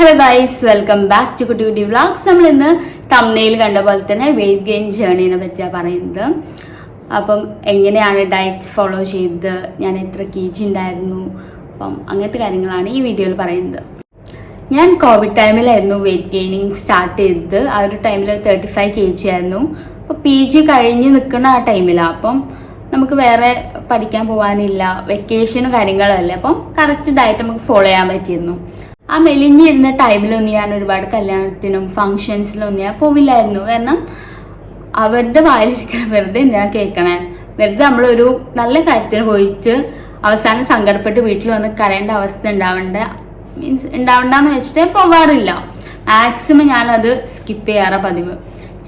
Hello guys welcome back to Kutti Kutti vlogs നമ്മൾ ഇന്ന് തമ്മനയിൽ കണ്ട പോലെ തന്നെ വെയിറ്റ് ഗെയിൻ ജേർണീനെ പറ്റിയാണ് പറയുന്നത്. അപ്പം എങ്ങനെയാണ് ഡയറ്റ് ഫോളോ ചെയ്തത് ഞാൻ എത്ര കെ ജി ഉണ്ടായിരുന്നു അപ്പം അങ്ങനത്തെ കാര്യങ്ങളാണ് ഈ വീഡിയോയിൽ പറയുന്നത്. ഞാൻ കോവിഡ് ടൈമിലായിരുന്നു വെയിറ്റ് ഗെയിനിങ് സ്റ്റാർട്ട് ചെയ്തത്. ആ ഒരു ടൈമിൽ തേർട്ടി ഫൈവ് കെ ജി ആയിരുന്നു. അപ്പോൾ പി ജി കഴിഞ്ഞ് നിൽക്കുന്ന ആ ടൈമിലാണ് അപ്പം നമുക്ക് വേറെ പഠിക്കാൻ പോകാനില്ല വെക്കേഷനും കാര്യങ്ങളല്ലേ അപ്പം കറക്റ്റ് ഡയറ്റ് നമുക്ക് ഫോളോ ചെയ്യാൻ പറ്റിയിരുന്നു. ആ മെലിഞ്ഞിരുന്ന ടൈമിലൊന്നും ഞാൻ ഒരുപാട് കല്യാണത്തിനും ഫങ്ഷൻസിലൊന്നും ഞാൻ പോവില്ലായിരുന്നു. കാരണം അവരുടെ വായിലിരിക്കണം വെറുതെ ഞാൻ കേൾക്കണേ. വെറുതെ നമ്മളൊരു നല്ല കാര്യത്തിന് പോയിട്ട് അവസാനം സങ്കടപ്പെട്ട് വീട്ടിൽ വന്ന് കരയേണ്ട അവസ്ഥ ഉണ്ടാവേണ്ട. മീൻസ് ഉണ്ടാവണ്ടെന്ന് വെച്ചിട്ട് പോവാറില്ല. മാക്സിമം ഞാനത് സ്കിപ്പ് ചെയ്യാറ പതിവ്.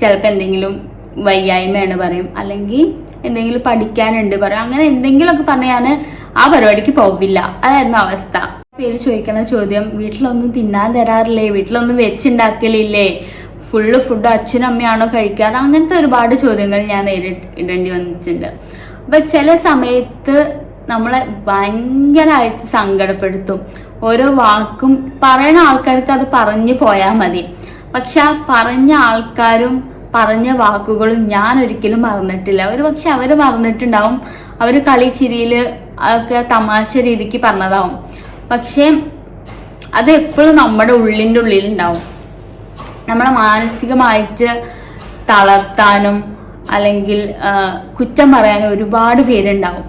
ചിലപ്പോൾ എന്തെങ്കിലും വയ്യായ്മയാണ് പറയും. അല്ലെങ്കിൽ എന്തെങ്കിലും പഠിക്കാനുണ്ട് പറയും. അങ്ങനെ എന്തെങ്കിലുമൊക്കെ പറഞ്ഞ് ഞാൻ ആ പരിപാടിക്ക് പോവില്ല. അതായിരുന്നു അവസ്ഥ. പേര് ചോദിക്കണ ചോദ്യം വീട്ടിലൊന്നും തിന്നാൻ തരാറില്ലേ? വീട്ടിലൊന്നും വെച്ചുണ്ടാക്കലില്ലേ? ഫുള്ള് ഫുഡ് അച്ഛനും അമ്മയാണോ കഴിക്കാറ് അങ്ങനത്തെ ഒരുപാട് ചോദ്യങ്ങൾ ഞാൻ നേരിടേണ്ടി വന്നിട്ടുണ്ട്. അപ്പൊ ചില സമയത്ത് നമ്മളെ ഭയങ്കരമായിട്ട് സങ്കടപ്പെടുത്തും. ഓരോ വാക്കും പറയുന്ന ആൾക്കാർക്ക് അത് പറഞ്ഞു പോയാൽ മതി. പക്ഷെ ആ പറഞ്ഞ ആൾക്കാരും പറഞ്ഞ വാക്കുകളും ഞാൻ ഒരിക്കലും മറന്നിട്ടില്ല. ഒരു പക്ഷെ അവർ മറന്നിട്ടുണ്ടാവും. അവർ കളി ചിരിയിൽ ഒക്കെ തമാശ രീതിക്ക് പറഞ്ഞതാവും. പക്ഷെ അത് എപ്പോഴും നമ്മുടെ ഉള്ളിന്റെ ഉള്ളിലുണ്ടാവും. നമ്മളെ മാനസികമായിട്ട് തളർത്താനും അല്ലെങ്കിൽ കുറ്റം പറയാനും ഒരുപാട് പേരുണ്ടാവും.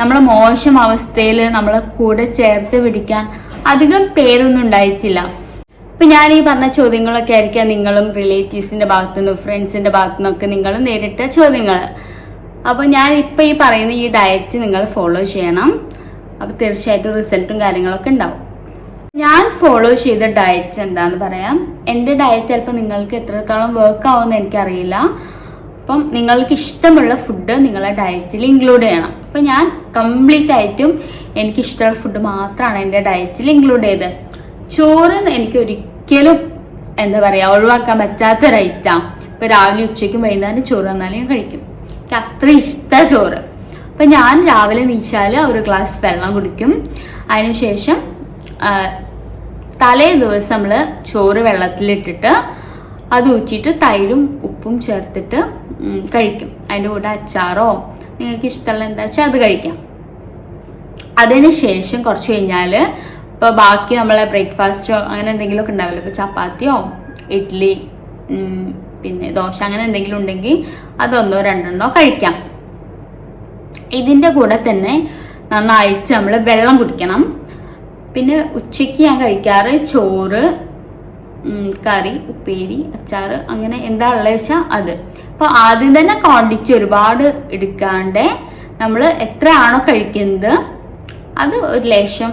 നമ്മളെ മോശം അവസ്ഥയിൽ നമ്മളെ കൂടെ ചേർത്ത് പിടിക്കാൻ അധികം പേരൊന്നും ഉണ്ടായിട്ടില്ല. ഇപ്പം ഞാൻ ഈ പറഞ്ഞ ചോദ്യങ്ങളൊക്കെ ആയിരിക്കാം നിങ്ങളും റിലേറ്റീവ്സിന്റെ ഭാഗത്തു നിന്നും ഫ്രണ്ട്സിന്റെ ഭാഗത്തു നിന്നൊക്കെ നിങ്ങളും നേരിട്ട ചോദ്യങ്ങൾ അപ്പോൾ ഞാൻ ഇപ്പം ഈ പറയുന്ന ഈ ഡയറ്റ് നിങ്ങൾ ഫോളോ ചെയ്യണം. അപ്പൊ തീർച്ചയായിട്ടും റിസൾട്ടും കാര്യങ്ങളൊക്കെ ഉണ്ടാവും. ഞാൻ ഫോളോ ചെയ്ത ഡയറ്റ് എന്താന്ന് പറയാം. എന്റെ ഡയറ്റ് ചിലപ്പോൾ നിങ്ങൾക്ക് എത്രത്തോളം വർക്ക് ആവുമെന്ന് എനിക്കറിയില്ല. അപ്പം നിങ്ങൾക്ക് ഇഷ്ടമുള്ള ഫുഡ് നിങ്ങളുടെ ഡയറ്റിൽ ഇൻക്ലൂഡ് ചെയ്യണം. അപ്പം ഞാൻ കംപ്ലീറ്റ് ആയിട്ടും എനിക്ക് ഇഷ്ടമുള്ള ഫുഡ് മാത്രമാണ് എന്റെ ഡയറ്റിൽ ഇൻക്ലൂഡ് ചെയ്തത്. ചോറ് എനിക്ക് ഒരിക്കലും എന്താ പറയുക ഒഴിവാക്കാൻ പറ്റാത്തൊരു ഐറ്റാണ് ഇപ്പം രാവിലെ ഉച്ചയ്ക്കും വൈകുന്നേരം ചോറ് തന്നാലും ഞാൻ കഴിക്കും. എനിക്ക് അത്ര ഇഷ്ട ചോറ്. അപ്പം ഞാൻ രാവിലെ നീച്ചാൽ ഒരു ഗ്ലാസ് വെള്ളം കുടിക്കും. അതിനുശേഷം തലേ ദിവസം നമ്മൾ ചോറ് വെള്ളത്തിലിട്ടിട്ട് അത് ഊറ്റിയിട്ട് തൈരും ഉപ്പും ചേർത്തിട്ട് കഴിക്കും. അതിന്റെ കൂടെ അച്ചാറോ നിങ്ങൾക്ക് ഇഷ്ടമുള്ള എന്താ വെച്ചാൽ അത് കഴിക്കാം. അതിന് ശേഷം കുറച്ച് കഴിഞ്ഞാൽ ഇപ്പോൾ ബാക്കി നമ്മളെ ബ്രേക്ക്ഫാസ്റ്റോ അങ്ങനെ എന്തെങ്കിലുമൊക്കെ ഉണ്ടാവില്ല? ഇപ്പോൾ ചപ്പാത്തിയോ ഇഡ്ഡലി പിന്നെ ദോശ അങ്ങനെ എന്തെങ്കിലും ഉണ്ടെങ്കിൽ അതൊന്നോ രണ്ടെണ്ണോ കഴിക്കാം. ഇതിന്റെ കൂടെ തന്നെ നന്നായിട്ട് നമ്മൾ വെള്ളം കുടിക്കണം. പിന്നെ ഉച്ചയ്ക്ക് ഞാൻ കഴിക്കാറ് ചോറ് കറി ഉപ്പേരി അച്ചാറ് അങ്ങനെ എന്താ ഉള്ളത് വെച്ചാൽ അത്. അപ്പോൾ ആദ്യം തന്നെ ക്വാണ്ടിറ്റി ഒരുപാട് എടുക്കാണ്ട് നമ്മൾ എത്രയാണോ കഴിക്കുന്നത് അത് ഒരു ലേശം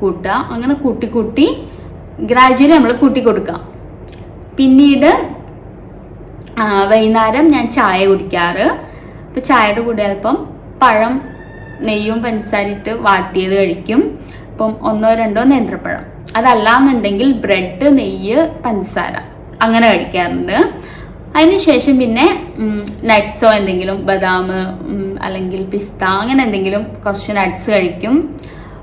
കൂട്ടുക. അങ്ങനെ കൂട്ടി കൂട്ടി ഗ്രാജുവലി നമ്മൾ കൂട്ടി കൊടുക്കാം പിന്നീട് വൈകുന്നേരം ഞാൻ ചായ കുടിക്കാറ്. അപ്പം ചായയുടെ കൂടെ അല്പം പഴം നെയ്യും പഞ്ചസാരയിട്ട് വാട്ടിയത് കഴിക്കും. ഇപ്പം ഒന്നോ രണ്ടോ നേന്ത്രപ്പഴം. അതല്ലാന്നുണ്ടെങ്കിൽ ബ്രെഡ് നെയ്യ് പഞ്ചസാര അങ്ങനെ കഴിക്കാറുണ്ട്. അതിനുശേഷം പിന്നെ നട്ട്സോ എന്തെങ്കിലും ബദാം അല്ലെങ്കിൽ പിസ്ത അങ്ങനെ എന്തെങ്കിലും കുറച്ച് നട്ട്സ് കഴിക്കും.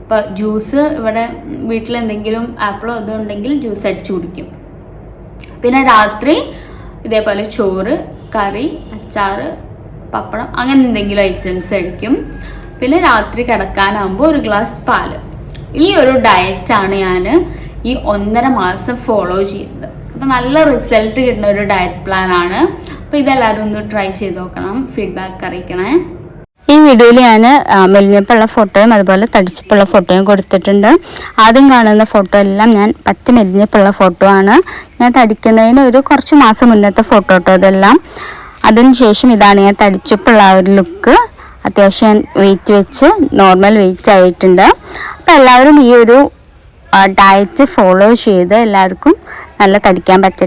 അപ്പോൾ ജ്യൂസ് ഇവിടെ വീട്ടിൽ എന്തെങ്കിലും ആപ്പിളോ അതോ ഉണ്ടെങ്കിൽ ജ്യൂസ് അടിച്ചു കുടിക്കും. പിന്നെ രാത്രി ഇതേപോലെ ചോറ് കറി അച്ചാറ് പപ്പടം അങ്ങനെ എന്തെങ്കിലും ഐറ്റംസ് കഴിക്കും പിന്നെ രാത്രി കിടക്കാനാകുമ്പോൾ ഒരു ഗ്ലാസ് പാൽ. ഈ ഒരു ഡയറ്റാണ് ഞാൻ ഈ ഒന്നര മാസം ഫോളോ ചെയ്തത് അപ്പം നല്ല റിസൾട്ട് കിട്ടുന്ന ഒരു ഡയറ്റ് പ്ലാൻ ആണ്. അപ്പോൾ ഇതെല്ലാവരും ഒന്ന് ട്രൈ ചെയ്ത് നോക്കണം ഫീഡ്ബാക്ക് അറിയിക്കണേ. ഈ വീഡിയോയിൽ ഞാൻ മെലിഞ്ഞപ്പുള്ള ഫോട്ടോയും അതുപോലെ തടിച്ചപ്പുള്ള ഫോട്ടോയും കൊടുത്തിട്ടുണ്ട്. ആദ്യം കാണുന്ന ഫോട്ടോ എല്ലാം ഞാൻ പറ്റ് മെലിഞ്ഞപ്പുള്ള ഫോട്ടോ ആണ്. ഞാൻ തടിക്കുന്നതിന് ഒരു കുറച്ച് മാസം മുന്നത്തെ ഫോട്ടോ കേട്ടോ ഇതെല്ലാം. അതിനുശേഷം ഇതാണ് ഞാൻ തടിച്ചപ്പുള്ള ആ ഒരു ലുക്ക്. അത്യാവശ്യം വെയിറ്റ് വെച്ച് നോർമൽ വെയിറ്റ് ആയിട്ടുണ്ട്. അപ്പം എല്ലാവരും ഈ ഒരു ഡയറ്റ് ഫോളോ ചെയ്ത് എല്ലാവർക്കും നല്ല തടിക്കാൻ പറ്റട്ടെ.